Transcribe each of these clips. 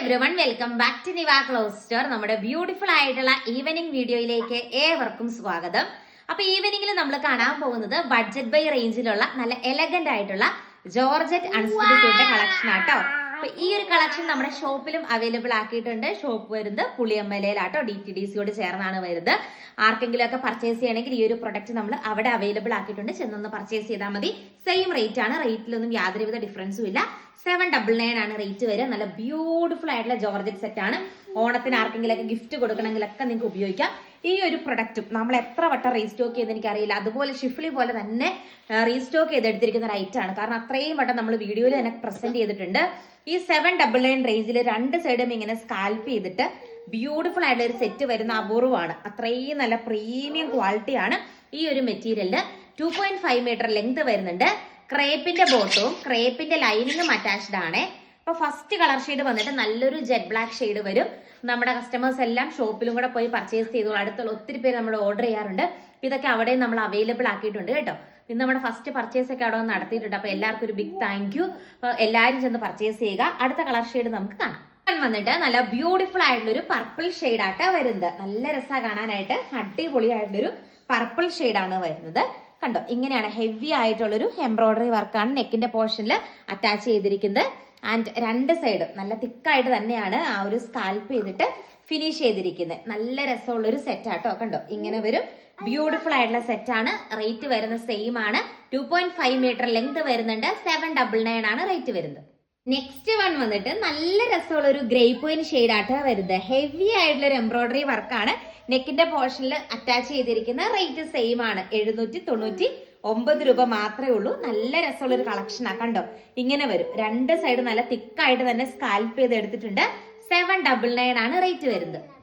Everyone welcome back to Niva clothes store നമ്മുടെ beautiful ആയിട്ടുള്ള evening വീഡിയോയിലേക്ക് ഏവർക്കും സ്വാഗതം. അപ്പൊ ഈവനിങ്ങിൽ നമ്മൾ കാണാൻ പോകുന്നത് ബഡ്ജറ്റ് ബൈ റേഞ്ചിലുള്ള നല്ല എലഗന്റ് ആയിട്ടുള്ള ജോർജറ്റ് അൺസ്റ്റിറ്റ്യൂട്ടിന്റെ കളക്ഷൻ ആട്ടോ. അപ്പൊ ഈ ഒരു കളക്ഷൻ നമ്മുടെ ഷോപ്പിലും അവൈലബിൾ ആക്കിയിട്ടുണ്ട്. ഷോപ്പ് വരുന്നത് പുളിയമ്മലയിലാട്ടോ ഡി ടി ഡി സിയോട് ചേർന്നാണ് വരുന്നത്. ആർക്കെങ്കിലും ഒക്കെ പർച്ചേസ് ചെയ്യണമെങ്കിൽ ഈ ഒരു പ്രൊഡക്റ്റ് നമ്മൾ അവിടെ അവൈലബിൾ ആക്കിയിട്ടുണ്ട്. ചെന്നൊന്ന് പർച്ചേസ് ചെയ്താൽ മതി. സെയിം റേറ്റ് ആണ്. റേറ്റിലൊന്നും യാതൊരുവിധ ഡിഫറൻസും ഇല്ല. സെവൻ ഡബിൾ നയൻ ആണ് റേറ്റ് വരെ നല്ല ബ്യൂട്ടിഫുൾ ആയിട്ടുള്ള ജോർജറ്റ് സെറ്റ് ആണ്. ഓണത്തിന് ആർക്കെങ്കിലും ഒക്കെ ഗിഫ്റ്റ് കൊടുക്കണമെങ്കിലൊക്കെ നിങ്ങൾക്ക് ഉപയോഗിക്കാം. ഈ ഒരു പ്രൊഡക്റ്റും നമ്മൾ എത്ര വട്ടം റീസ്റ്റോക്ക് ചെയ്ത് എനിക്കറിയില്ല. അതുപോലെ ഷിഫ്ലി പോലെ തന്നെ റീസ്റ്റോക്ക് ചെയ്തെടുത്തിരിക്കുന്ന ഒരു ആണ്. കാരണം അത്രയും വട്ടം നമ്മൾ വീഡിയോയിൽ തന്നെ പ്രസന്റ് ചെയ്തിട്ടുണ്ട്. ഈ സെവൻ ഡബിൾ നയൻ റേഞ്ചിൽ രണ്ട് സൈഡും ഇങ്ങനെ സ്കാൽപ്പ് ചെയ്തിട്ട് ബ്യൂട്ടിഫുൾ ആയിട്ടുള്ള ഒരു സെറ്റ് വരുന്ന അപൂർവമാണ്. അത്രയും നല്ല പ്രീമിയം ക്വാളിറ്റിയാണ് ഈ ഒരു മെറ്റീരിയലിന് two point five metre length വരുന്നുണ്ട്. ക്രേപ്പിന്റെ ബോട്ടവും ക്രേപ്പിന്റെ ലൈനിങ്ങും അറ്റാച്ച്ഡ് ആണ്. അപ്പൊ ഫസ്റ്റ് കളർ ഷെയ്ഡ് വന്നിട്ട് നല്ലൊരു ജെറ്റ് ബ്ലാക്ക് ഷെയ്ഡ് വരും. നമ്മുടെ കസ്റ്റമേഴ്സ് എല്ലാം ഷോപ്പിലും കൂടെ പോയി പർച്ചേസ് ചെയ്തോളൂ. അടുത്തുള്ള ഒത്തിരി പേര് നമ്മൾ ഓർഡർ ചെയ്യാറുണ്ട്. ഇതൊക്കെ അവിടെ നമ്മൾ അവൈലബിൾ ആക്കിയിട്ടുണ്ട് കേട്ടോ. ഇന്ന് നമ്മുടെ ഫസ്റ്റ് പർച്ചേസ് ഒക്കെ അവിടെ നടത്തിയിട്ടുണ്ട്. അപ്പൊ എല്ലാവർക്കും ഒരു ബിഗ് താങ്ക് യു എല്ലാവരും ചെന്ന് പർച്ചേസ് ചെയ്യുക. അടുത്ത കളർ ഷെയ്ഡ് നമുക്ക് കാണാം. വന്നിട്ട് നല്ല ബ്യൂട്ടിഫുൾ ആയിട്ടുള്ള ഒരു പർപ്പിൾ ഷെയ്ഡ് ആട്ടാ വരുന്നത്. നല്ല രസമാണ് കാണാനായിട്ട്. അടിപൊളിയായിട്ടുള്ളൊരു പർപ്പിൾ ആണ് വരുന്നത്. കണ്ടോ? ഇങ്ങനെയാണ് ഹെവി ആയിട്ടുള്ളൊരു എംബ്രോയിഡറി വർക്കാണ് നെക്കിന്റെ പോർഷനിൽ അറ്റാച്ച് ചെയ്തിരിക്കുന്നത്. ആൻഡ് രണ്ട് സൈഡ് നല്ല തിക്കായിട്ട് തന്നെയാണ് ആ ഒരു സ്കാൽപ്പ് ചെയ്തിട്ട് ഫിനിഷ് ചെയ്തിരിക്കുന്നത് നല്ല രസമുള്ള ഒരു സെറ്റ് ആട്ടോ കണ്ടോ? ഇങ്ങനെ വരും ബ്യൂട്ടിഫുൾ ആയിട്ടുള്ള സെറ്റ് ആണ്. റേറ്റ് വരുന്ന സെയിം ആണ്. Two point five metre length വരുന്നുണ്ട്. സെവൻ ഡബിൾ നയൻ ആണ് റേറ്റ് വരുന്നത്. നെക്സ്റ്റ് വൺ വന്നിട്ട് നല്ല രസമുള്ള ഒരു ഗ്രേ പോയിന്റ് ഷെയ്ഡ് ആട്ടോ വരുന്നത് ഹെവി ആയിട്ടുള്ള ഒരു എംബ്രോയിഡറി വർക്കാണ് നെക്കിന്റെ പോർഷനിൽ അറ്റാച്ച് ചെയ്തിരിക്കുന്ന റേറ്റ് സെയിം ആണ്. എഴുന്നൂറ്റി തൊണ്ണൂറ്റി ഒമ്പത് രൂപ മാത്രമേ ഉള്ളൂ. നല്ല രസമുള്ള ഒരു കളക്ഷൻ ആ. കണ്ടോ? ഇങ്ങനെ വരും. രണ്ട് സൈഡ് നല്ല തിക്കായിട്ട് തന്നെ സ്കാൽപ്പ് ചെയ്ത് എടുത്തിട്ടുണ്ട് സെവൻ ഡബിൾ നയൻ ആണ് റേറ്റ് വരുന്നത്.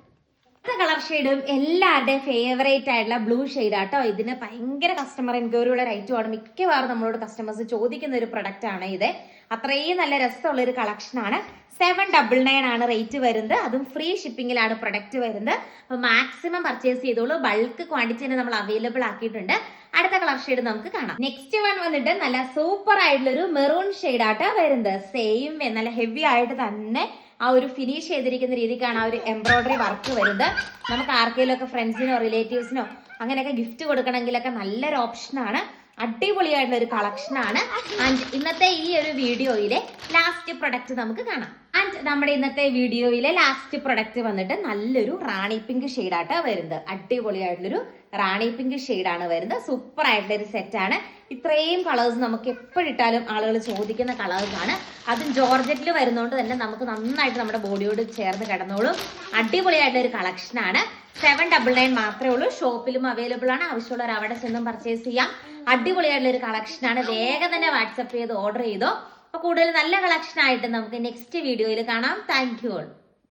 അടുത്ത കളർ ഷെയ്ഡും എല്ലാവരുടെയും ഫേവറേറ്റ് ആയിട്ടുള്ള ബ്ലൂ ഷെയ്ഡ് ആട്ടോ. ഇതിന് ഭയങ്കര കസ്റ്റമർ എൻക്വയറിയുടെ ഐറ്റമാണ് മിക്കവാറും നമ്മളോട് കസ്റ്റമേഴ്സ് ചോദിക്കുന്ന ഒരു പ്രൊഡക്റ്റ് ആണ് ഇത്. അത്രയും നല്ല രസമുള്ള ഒരു കളക്ഷൻ ആണ്. സെവൻ ഡബിൾ നയൻ ആണ് റേറ്റ് വരുന്നത്. അതും ഫ്രീ ഷിപ്പിംഗിലാണ് പ്രൊഡക്റ്റ് വരുന്നത്. അപ്പൊ മാക്സിമം പർച്ചേസ് ചെയ്തോളൂ. ബൾക്ക് ക്വാണ്ടിറ്റി തന്നെ നമ്മൾ അവൈലബിൾ ആക്കിയിട്ടുണ്ട്. അടുത്ത കളർ ഷെയ്ഡ് നമുക്ക് കാണാം. നെക്സ്റ്റ് വൺ വന്നിട്ട് നല്ല സൂപ്പർ ആയിട്ടുള്ള ഒരു മെറൂൺ ഷെയ്ഡ് ആട്ടോ വരുന്നത്. സെയിം നല്ല ഹെവി ആയിട്ട് തന്നെ ആ ഒരു ഫിനിഷ് ചെയ്തിരിക്കുന്ന രീതിക്കാണ് ആ ഒരു എംബ്രോയിഡറി വർക്ക് വരുന്നത്. നമുക്ക് ആർക്കെങ്കിലും ഒക്കെ ഫ്രണ്ട്സിനോ റിലേറ്റീവ്സിനോ അങ്ങനെയൊക്കെ ഗിഫ്റ്റ് കൊടുക്കണമെങ്കിലൊക്കെ നല്ലൊരു ഓപ്ഷനാണ് അടിപൊളിയായിട്ടുള്ള ഒരു കളക്ഷൻ ആണ്. ആൻഡ് ഇന്നത്തെ ഈ ഒരു വീഡിയോയിലെ ലാസ്റ്റ് പ്രൊഡക്റ്റ് നമുക്ക് കാണാം. ആൻഡ് നമ്മുടെ ഇന്നത്തെ വീഡിയോയിലെ ലാസ്റ്റ് പ്രൊഡക്റ്റ് വന്നിട്ട് നല്ലൊരു റാണി പിങ്ക് ഷെയ്ഡായിട്ടാണ് വരുന്നത്. അടിപൊളിയായിട്ടുള്ളൊരു റാണി പിങ്ക് ഷെയ്ഡാണ് വരുന്നത്. സൂപ്പർ ആയിട്ടുള്ള ഒരു സെറ്റ് ആണ്. ഇത്രയും കളേഴ്സ് നമുക്ക് എപ്പോഴിട്ടാലും ആളുകൾ ചോദിക്കുന്ന കളേഴ്സ് ആണ്. അതും ജോർജറ്റിൽ വരുന്നതുകൊണ്ട് തന്നെ നമുക്ക് നന്നായിട്ട് നമ്മുടെ ബോഡിയോട് ചേർന്ന് കിടന്നോളും. അടിപൊളിയായിട്ടുള്ള ഒരു കളക്ഷൻ ആണ്. സെവൻ ഡബിൾ നയൻ മാത്രമേ ഉള്ളൂ. ഷോപ്പിലും അവൈലബിൾ ആണ്. ആവശ്യമുള്ളവർ അവിടെ ചെന്നും പർച്ചേസ് ചെയ്യാം. അടിപൊളിയായിട്ടുള്ള ഒരു കളക്ഷനാണ് വേഗം തന്നെ വാട്സപ്പ് ചെയ്ത് ഓർഡർ ചെയ്തോ. അപ്പൊ കൂടുതൽ നല്ല കളക്ഷൻ ആയിട്ട് നമുക്ക് നെക്സ്റ്റ് വീഡിയോയിൽ കാണാം. Thank you all